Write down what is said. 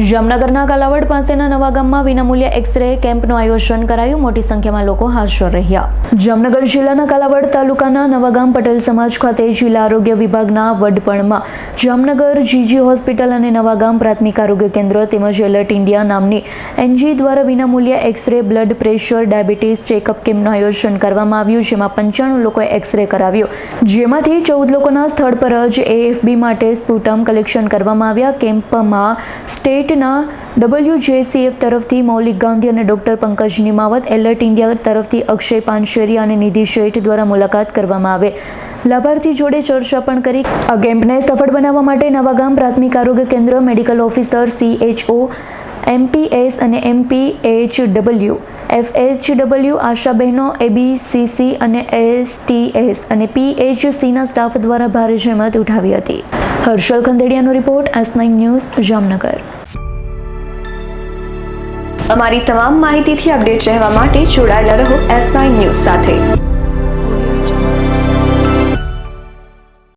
જામનગરના કાલાવડ પાસેના નવા ગામમાં વિનામૂલ્ય એક્સરે કેમ્પનું આયોજન કરાયું. મોટી સંખ્યામાં લોકો હાજર રહ્યા. જામનગર જિલ્લાના કાલાવડ તાલુકાના નવાગામ પટેલ સમાજ ખાતે જિલ્લા આરોગ્ય વિભાગના વડપણમાં જામનગર જીજી હોસ્પિટલ અને નવાગામ પ્રાથમિક આરોગ્ય કેન્દ્ર તેમજ એલર્ટ ઇન્ડિયા નામની એનજી દ્વારા વિનામૂલ્ય x-ray blood pressure diabetes checkup કેમ્પનું આયોજન કરવામાં આવ્યું, જેમાં પંચાણું લોકોએ એક્સરે કરાવ્યો. જેમાંથી ચૌદ લોકોના સ્થળ પર જ એએફબી માટે સ્પુટમ કલેક્શન કરવામાં આવ્યા. કેમ્પમાં સ્ટેટના ડબલ્યુજેસીએફ તરફથી મૌલિક ગાંધી અને doctor Pankaj Nimavat alert India તરફથી અક્ષય પાનશેરી અને નિધિ શેઠ દ્વારા મુલાકાત કરવામાં આવે. લાભાર્થી જોડે ચર્ચા પણ કરી. આ કેમ્પને સફળ બનાવવા માટે નવાગામ પ્રાથમિક આરોગ્ય કેન્દ્ર, મેડિકલ ઓફિસર સીએચઓ એમપીએસ અને એમપીએચ ડબલ્યુ એફએચડબલ્યુ આશા બહેનો એબીસીસી અને એસટીએસ અને પીએચસીના સ્ટાફ દ્વારા ભારે જહેમત ઉઠાવી હતી. Harshal ખંદેડિયાનો report S nine news Jamnagar. અમારી તમામ માહિતીથી અપડેટ રહેવા માટે જોડાયેલા રહો એસ નાઇન ન્યૂઝ સાથે.